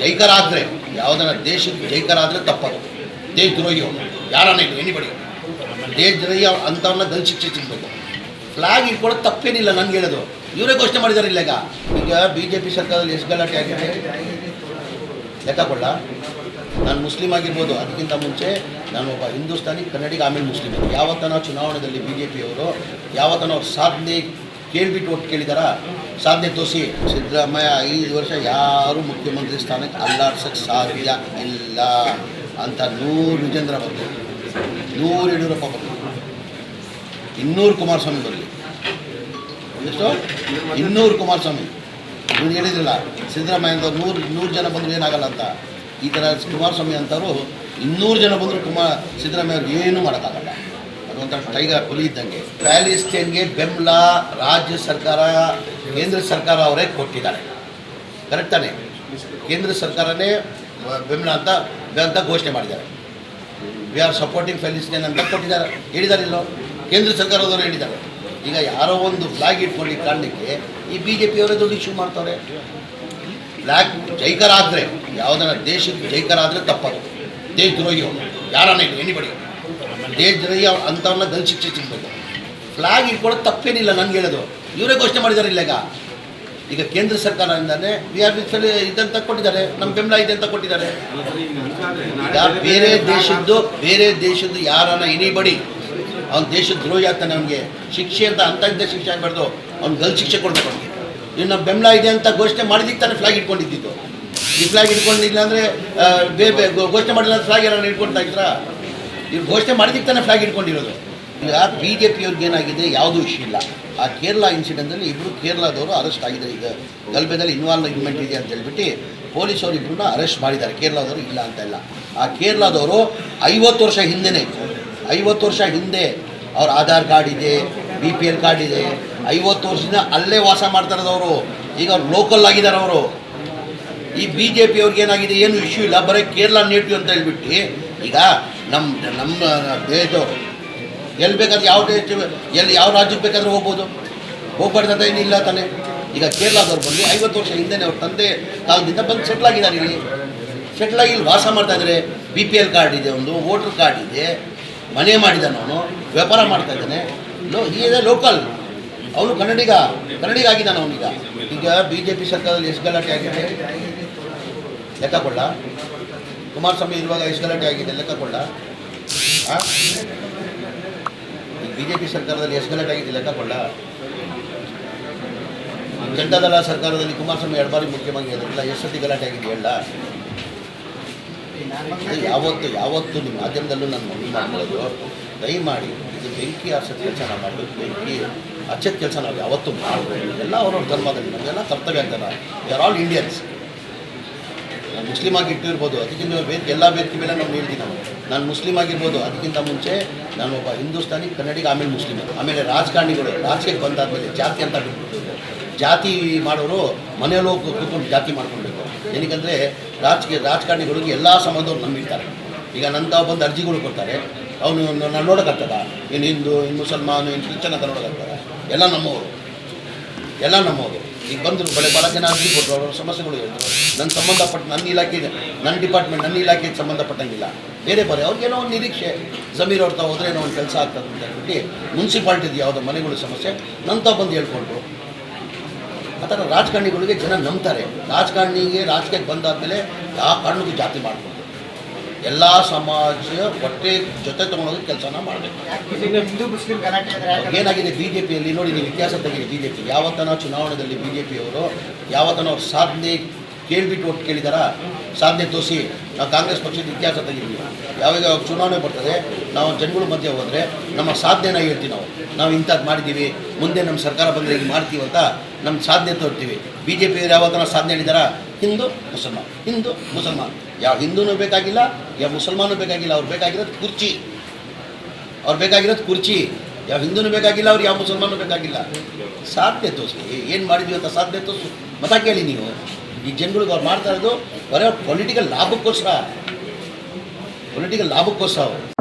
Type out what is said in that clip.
ಜೈಕರ ಆದರೆ ಯಾವುದನ್ನ ದೇಶಕ್ಕೆ ಜೈಕರಾದರೆ ತಪ್ಪದು. ದೇಶ ದ್ರೋಹಿ ಅವನು ಯಾರನ್ನ ಇಲ್ಲ ಎನಿಬಡಿ ದೇಶ ದ್ರೋಹಿ ಅವ್ರು ಅಂಥವ್ರನ್ನ ಗಲ್ ಶಿಕ್ಷೆ ಸಿಗಬೇಕು ಫ್ಲಾಗ್ ಇಟ್ಕೊಳ್ಳೋದು ತಪ್ಪೇನಿಲ್ಲ ನನ್ಗೆ ಹೇಳೋದು. ಇವರೇ ಘೋಷಣೆ ಮಾಡಿದ್ದಾರೆ ಇಲ್ಲ ಈಗ. ಈಗ ಬಿ ಜೆ ಪಿ ಸರ್ಕಾರದಲ್ಲಿ ಎಷ್ಟು ಗಲಾಟೆ ಆಗಿದೆ? ಲೆಕ್ಕ ಕೊಡ್ಲ ನಾನು ಮುಸ್ಲಿಂ ಆಗಿರ್ಬೋದು, ಅದಕ್ಕಿಂತ ಮುಂಚೆ ನಾನು ಒಬ್ಬ ಹಿಂದೂಸ್ತಾನಿ ಕನ್ನಡಿಗ, ಆಮೇಲೆ ಮುಸ್ಲಿಂ. ಯಾವತ್ತನ ಚುನಾವಣೆಯಲ್ಲಿ ಬಿ ಜೆ ಪಿಯವರು ಯಾವತ್ತನ ಅವ್ರ ಸಾಧನೆ ಕೇಳಿಬಿಟ್ಟು ಒಟ್ಟು ಕೇಳಿದಾರ? ಸಾಧನೆ ತೋರಿಸಿ ಸಿದ್ದರಾಮಯ್ಯ ಐದು ವರ್ಷ ಯಾರೂ ಮುಖ್ಯಮಂತ್ರಿ ಸ್ಥಾನಕ್ಕೆ ಅಲ್ಲಾಡ್ಸೋಕ್ಕೆ ಸಾಧ್ಯ ಇಲ್ಲ ಅಂತ ನೂರು ವಿಜೇಂದ್ರ ಬಂತು ನೂರು ಯಡಿಯೂರಪ್ಪ ಬಂತು ಇನ್ನೂರು ಕುಮಾರಸ್ವಾಮಿ ಬರಲಿ. ಎಷ್ಟು? ಇನ್ನೂರು ಕುಮಾರಸ್ವಾಮಿ. ನೀವು ಹೇಳಿದ್ರಲ್ಲ ಸಿದ್ದರಾಮಯ್ಯ ಅಂತ ನೂರು ನೂರು ಜನ ಬಂದರೂ ಏನಾಗಲ್ಲ ಅಂತ. ಈ ಥರ ಕುಮಾರಸ್ವಾಮಿ ಅಂತವರು ಇನ್ನೂರು ಜನ ಬಂದರೂ ಕುಮಾರ್ ಸಿದ್ದರಾಮಯ್ಯ ಅವ್ರಿಗೆ ಏನೂ ಮಾಡೋಕ್ಕಾಗಲ್ಲ. ಅದೊಂಥರ ಟೈಗರ್ ಹುಲಿ ಇದ್ದಂಗೆ ಪ್ಯಾಲಿಸ್ಟೈನ್ಗೆ ಬೆಂಬಲ ರಾಜ್ಯ ಸರ್ಕಾರ, ಕೇಂದ್ರ ಸರ್ಕಾರ ಅವರೇ ಕೊಟ್ಟಿದ್ದಾರೆ. ಕರೆಕ್ಟ್ ತಾನೆ? ಕೇಂದ್ರ ಸರ್ಕಾರನೇ ಬೆಂಬಲ ಅಂತ ಅಂತ ಘೋಷಣೆ ಮಾಡಿದ್ದಾರೆ. ವಿ ಆರ್ ಸಪೋರ್ಟಿಂಗ್ ಪ್ಯಾಲಿಸ್ಟೈನ್ ಅಂತ ಕೊಟ್ಟಿದ್ದಾರೆ. ಹೇಳಿದ್ದಾರೆ ಇಲ್ಲೋ ಕೇಂದ್ರ ಸರ್ಕಾರದವರು ಹೇಳಿದ್ದಾರೆ. ಈಗ ಯಾರೋ ಒಂದು ಫ್ಲಾಗ್ ಕಾಣಲಿಕ್ಕೆ ಕಾರಣಕ್ಕೆ ಈ ಬಿ ಜೆ ಪಿಯವರೇ ದೊಡ್ಡ ಇಶ್ಯೂ ಮಾಡ್ತಾರೆ. ಫ್ಲಾಗ್ ಜೈಕರ್ ಆದರೆ ಯಾವುದನ್ನ ದೇಶಕ್ಕೆ ಜೈಕಾರ ಆದರೆ ತಪ್ಪದು. ದೇಶ ದ್ರೋಹಿ ಅವನು ಯಾರನ್ನ ಎನಿಬಡಿ ಅವ್- ಅಂಥವ್ರನ್ನ ಗಲ್ ಶಿಕ್ಷೆ ಸಿಗಬೇಕು ಫ್ಲಾಗ್ ಇಟ್ಕೊಳ್ಳೋದು ತಪ್ಪೇನಿಲ್ಲ ನನ್ಗೆ ಹೇಳೋದು. ಇವರೇ ಘೋಷಣೆ ಮಾಡಿದ್ದಾರೆ ಇಲ್ಲ ಈಗ ಈಗ ಕೇಂದ್ರ ಸರ್ಕಾರದಿಂದಾನೆ ವಿ ಆರ್ ಇದಂತ ಕೊಟ್ಟಿದ್ದಾರೆ ನಮ್ಮ ಬೆಂಬಲ ಇದೆ ಅಂತ ಕೊಟ್ಟಿದ್ದಾರೆ. ಬೇರೆ ದೇಶದ್ದು ಬೇರೆ ದೇಶದ್ದು ಯಾರನ್ನ ಇನಿಬಡಿ ಅವ್ನ ದೇಶದ ದ್ರೋಹಿ ಆಗ್ತಾನೆ ಅವನಿಗೆ. ಶಿಕ್ಷೆ ಅಂತ ಅಂತ ಇದ್ದ ಶಿಕ್ಷೆ ಆಗಬಾರ್ದು. ಅವ್ನು ಗಲ್ ಶಿಕ್ಷೆ ಕೊಡ್ಬೇಕು ಅವ್ನಿಗೆ. ಇನ್ನು ಬೆಂಬಲ ಇದೆ ಅಂತ ಘೋಷಣೆ ಮಾಡಿದಿಕ್ಕೆ ತಾನೇ ಫ್ಲಾಗ್ ಇಟ್ಕೊಂಡಿದ್ದಿದ್ದು ಈ ಫ್ಲಾಗ್ ಇಟ್ಕೊಂಡಿಲ್ಲ ಅಂದರೆ ಬೇರೆ ಘೋಷಣೆ ಮಾಡಿಲ್ಲ ಫ್ಲಾಗ್ ಏನಾದ್ರು ಇಟ್ಕೊಳ್ತಾ ಇದ್ರಾ? ಇವ್ರು ಘೋಷಣೆ ಮಾಡಿದಕ್ಕೆ ತಾನೇ ಫ್ಲಾಗ್ ಇಟ್ಕೊಂಡಿರೋದು. ಈಗ ಬಿ ಜೆ ಪಿಯವ್ರಿಗೆ ಏನಾಗಿದೆ ಯಾವುದೂ ವಿಷಯ ಇಲ್ಲ. ಆ ಕೇರಳ ಇನ್ಸಿಡೆಂಟಲ್ಲಿ ಇಬ್ಬರು ಕೇರಳದವರು ಅರೆಸ್ಟ್ ಆಗಿದ್ದಾರೆ. ಈಗ ಗಲ್ಬೆದಲ್ಲಿ ಇನ್ವಾಲ್ವ್ಮೆಂಟ್ ಇದೆ ಅಂತ ಹೇಳ್ಬಿಟ್ಟು ಪೊಲೀಸವರು ಇಬ್ಬರನ್ನ ಅರೆಸ್ಟ್ ಮಾಡಿದ್ದಾರೆ. ಕೇರಳದವರು ಇಲ್ಲ ಅಂತ ಇಲ್ಲ. ಆ ಕೇರಳದವರು ಐವತ್ತು ವರ್ಷ ಹಿಂದೆನೇ, ಐವತ್ತು ವರ್ಷ ಹಿಂದೆ ಅವ್ರ ಆಧಾರ್ ಕಾರ್ಡ್ ಇದೆ ಬಿ ಪಿ ಎಲ್ ಕಾರ್ಡ್ ಇದೆ. ಐವತ್ತು ವರ್ಷದಿಂದ ಅಲ್ಲೇ ವಾಸ ಮಾಡ್ತಾ ಇರೋದವರು ಈಗ ಅವ್ರು ಲೋಕಲ್ ಆಗಿದ್ದಾರೆ ಅವರು. ಈ ಬಿ ಜೆ ಪಿ ಅವ್ರಿಗೆ ಏನಾಗಿದೆ ಏನು ಇಶ್ಯೂ ಇಲ್ಲ. ಬರೀ ಕೇರಳ ನೇಟಿವ್ ಅಂತ ಹೇಳ್ಬಿಟ್ಟು ಈಗ ನಮ್ಮ ನಮ್ಮ ದೇಶದವರು ಎಲ್ಲಿ ಬೇಕಾದ್ರೆ ಯಾವ ದೇಶ, ಎಲ್ಲಿ ಯಾವ ರಾಜ್ಯಕ್ಕೆ ಬೇಕಾದರೂ ಹೋಗ್ಬೋದು. ಹೋಗ್ಬಾರ್ದಂತ ಏನಿಲ್ಲ ತಾನೆ. ಈಗ ಕೇರಳದವ್ರು ಬಂದು ಐವತ್ತು ವರ್ಷ ಹಿಂದೆನೇ ಅವ್ರ ತಂದೆ ಕಾಲದಿಂದ ಬಂದು ಸೆಟ್ಲ್ ಆಗಿದ್ದಾರೆ ಇಲ್ಲಿ. ಸೆಟ್ಲ್ ಆಗಿ ಇಲ್ಲಿ ವಾಸ ಮಾಡ್ತಾ ಇದ್ದಾರೆ. ಬಿ ಪಿ ಎಲ್ ಕಾರ್ಡ್ ಇದೆ ಒಂದು ವೋಟ್ರ್ ಕಾರ್ಡ್ ಇದೆ. ಮನೆ ಮಾಡಿದ್ದಾನೆ ಅವನು, ವ್ಯಾಪಾರ ಮಾಡ್ತಾ ಇದ್ದಾನೆ. ಲೋ ಈ ಲೋಕಲ್ ಅವನು ಕನ್ನಡಿಗ ಕನ್ನಡಿಗ ಆಗಿದ್ದಾನೆ ಅವನೀಗ. ಈಗ ಬಿ ಜೆ ಪಿ ಸರ್ಕಾರದಲ್ಲಿ ಎಷ್ಟು ಗಲಾಟೆ ಆಗಿದೆ? ಲೆಕ್ಕ ಕೊಳ್ಳ ಕುಮಾರಸ್ವಾಮಿ ಇರುವಾಗ ಎಷ್ಟು ಗಲಾಟೆ ಆಗಿದೆ ಲೆಕ್ಕ? ಬಿ ಜೆ ಪಿ ಸರ್ಕಾರದಲ್ಲಿ ಎಷ್ಟು ಗಲಾಟೆ ಆಗಿದೆ ಲೆಕ್ಕ ಜಂಟದಳ ಸರ್ಕಾರದಲ್ಲಿ ಕುಮಾರಸ್ವಾಮಿ ಎರಡು ಬಾರಿ ಮುಖ್ಯಮಂತ್ರಿ ಆಗಿರಲಿಲ್ಲ ಎಷ್ಟು ಸತಿ ಗಲಾಟೆ ಆಗಿದೆ ಹೇಳ? ಯಾವತ್ತು ಯಾವತ್ತು ನಿಮ್ಮ ಮಾಧ್ಯಮದಲ್ಲೂ ನಾನು ಮನವಿ ಮಾಡ್ಕೊಳ್ಳೋದು, ದಯಮಾಡಿ ಇದು ಬೆಂಕಿ ಅಸತ್ ಕೆಲಸ ಮಾಡಬೇಕು ಬೆಂಕಿ ಅಚ್ಚತ್ ಕೆಲಸ ನಾವು ಯಾವತ್ತೂ ಮಾಡಬೇಕು ಎಲ್ಲ ಅವ್ರವ್ರ ಧರ್ಮದಲ್ಲಿ, ನಮಗೆಲ್ಲ ಕರ್ತವ್ಯ ಅಂತಾರ we are all Indians Muslim ಆಗಿ ಇಟ್ಟಿರ್ಬೋದು, ಅದಕ್ಕಿಂತ ಬೇರೆ ಎಲ್ಲ ಬೇರೆ ಮೇಲೆ ನಾವು ಹೇಳ್ತೀವಿ ನಾನು ನಾನು ಮುಸ್ಲಿಮ್ ಆಗಿರ್ಬೋದು, ಅದಕ್ಕಿಂತ ಮುಂಚೆ ನಾನು ಒಬ್ಬ ಹಿಂದೂಸ್ತಾನಿ ಕನ್ನಡಿಗ, ಆಮೇಲೆ ಮುಸ್ಲಿಮ್ ಆಮೇಲೆ ರಾಜಕಾರಣಿಗಳು, ರಾಜಕೀಯಕ್ಕೆ ಬಂದಾದಮೇಲೆ ಜಾತಿ ಅಂತ ಬಿಟ್ಬಿಟ್ಟು ಜಾತಿ ಮಾಡೋರು ಮನೆಯಲ್ಲೂ ಕೂತ್ಕೊಂಡು ಜಾತಿ ಮಾಡ್ಕೊಳ್ಬೇಕು. ಏನಕ್ಕಂದರೆ ರಾಜಕೀಯ, ರಾಜಕಾರಣಿಗಳಿಗೆ ಎಲ್ಲ ಸಂಬಂಧವ್ರು ನಂಬಿರ್ತಾರೆ. ಈಗ ನಂತ ಬಂದು ಅರ್ಜಿಗಳು ಕೊಡ್ತಾರೆ, ಅವನು ನಾನು ನೋಡೋಕ್ಕಾಗ್ತದ? ಇನ್ನು ಹಿಂದೂ ಇನ್ನು ಮುಸಲ್ಮಾನು ಇನ್ನು ಕ್ರಿಶ್ಚನ್ ಅಂತ ನೋಡೋಕ್ಕಾಗ್ತದ? ಎಲ್ಲ ನಮ್ಮವರು. ಎಲ್ಲ ನಮ್ಮವರು. ಈಗ ಬಂದರು ಬಳೆ ಭಾಳ ಜನ ಕೊಟ್ಟರು ಅವ್ರ ಸಮಸ್ಯೆಗಳು ಹೇಳಿದ್ರು. ನನ್ನ ಸಂಬಂಧಪಟ್ಟ ನನ್ನ ಇಲಾಖೆ ನನ್ನ ಡಿಪಾರ್ಟ್ಮೆಂಟ್ ನನ್ನ ಇಲಾಖೆಗೆ ಸಂಬಂಧಪಟ್ಟಂಗಿಲ್ಲ. ಬೇರೆ ಬರೀ ಅವ್ರಿಗೇನೋ ಒಂದು ನಿರೀಕ್ಷೆ. ಜಮೀರ್ ಅವ್ರ ಹೋದ್ರೆ ಏನೋ ಒಂದು ಕೆಲಸ ಆಗ್ತದೆ ಅಂತ ಹೇಳ್ಬಿಟ್ಟು ಮುನ್ಸಿಪಾಲ್ಟಿದು ಯಾವುದೋ ಮನೆಗಳ ಸಮಸ್ಯೆ, ನಂತ ಬಂದು ಹೇಳ್ಕೊಂಡ್ರು. ಆ ಥರ ರಾಜಕಾರಣಿಗಳಿಗೆ ಜನ ನಂಬ್ತಾರೆ. ರಾಜಕಾರಣಿಗೆ ರಾಜಕೀಯಕ್ಕೆ ಬಂದಾದ್ಮೇಲೆ ಯಾವ ಕಾರಣಕ್ಕೂ ಜಾತಿ ಮಾಡಿಕೊಂಡು ಎಲ್ಲ ಸಮಾಜ ಹೊಟ್ಟೆ ಜೊತೆ ತೊಗೊಂಡೋಗಿ ಕೆಲಸನ ಮಾಡಬೇಕು. ಏನಾಗಿದೆ ಬಿ ಜೆ ಪಿಯಲ್ಲಿ ನೋಡಿ ನೀವು ಇತಿಹಾಸ ತೆಗೆದು ಬಿ ಜೆ ಪಿ ಯಾವತ್ತನ ಚುನಾವಣೆಯಲ್ಲಿ ಬಿ ಜೆ ಪಿಯವರು ಯಾವತ್ತನ ಅವ್ರ ಸಾಧನೆ ಕೇಳಿಬಿಟ್ಟು ಒಟ್ಟು ಕೇಳಿದಾರ? ಸಾಧನೆ ತೋರಿಸಿ ನಾವು ಕಾಂಗ್ರೆಸ್ ಪಕ್ಷದ ಇತಿಹಾಸ ತೆಗಿತೀವಿ ಯಾವಾಗ ಚುನಾವಣೆ ಬರ್ತದೆ ನಾವು ಜನಗಳ ಮಧ್ಯೆ ಹೋದರೆ ನಮ್ಮ ಸಾಧನೆನ ಹೇಳ್ತೀವಿ ನಾವು. ನಾವು ಇಂಥದ್ದು ಮಾಡಿದ್ದೀವಿ ಮುಂದೆ ನಮ್ಮ ಸರ್ಕಾರ ಬಂದರೆ ಈಗ ಮಾಡ್ತೀವಿ ಅಂತ ನಮ್ಮ ಸಾಧನೆ ತೋರ್ತೀವಿ. ಬಿ ಜೆ ಪಿಯವರು ಯಾವತ್ತನ ಸಾಧನೆ ಹೇಳಿದಾರ? ಹಿಂದೂ ಮುಸಲ್ಮಾನ್ ಹಿಂದೂ ಮುಸಲ್ಮಾನ್. ಯಾವ ಹಿಂದೂನೂ ಬೇಕಾಗಿಲ್ಲ, ಯಾವ ಮುಸಲ್ಮಾನೂ ಬೇಕಾಗಿಲ್ಲ, ಅವ್ರು ಬೇಕಾಗಿರೋದು ಕುರ್ಚಿ. ಅವ್ರು ಬೇಕಾಗಿರೋದು ಕುರ್ಚಿ. ಯಾವ ಹಿಂದೂನು ಬೇಕಾಗಿಲ್ಲ, ಅವ್ರು ಯಾವ ಮುಸಲ್ಮಾನು ಬೇಕಾಗಿಲ್ಲ. ಸಾಧ್ಯ ತೋರಿಸಿ ಏನು ಮಾಡಿದ್ವಿ ಅಂತ ಸಾಧ್ಯ ತೋರಿಸು. ಮತ ಕೇಳಿ ನೀವು. ಈ ಜನಗಳಿಗೆ ಅವ್ರು ಮಾಡ್ತಾ ಇರೋದು, ಬರೋ ಪೊಲಿಟಿಕಲ್ ಲಾಭಕ್ಕೋಸ್ಕರ. ಪೊಲಿಟಿಕಲ್ ಲಾಭಕ್ಕೋಸ್ಕರ ಅವರು.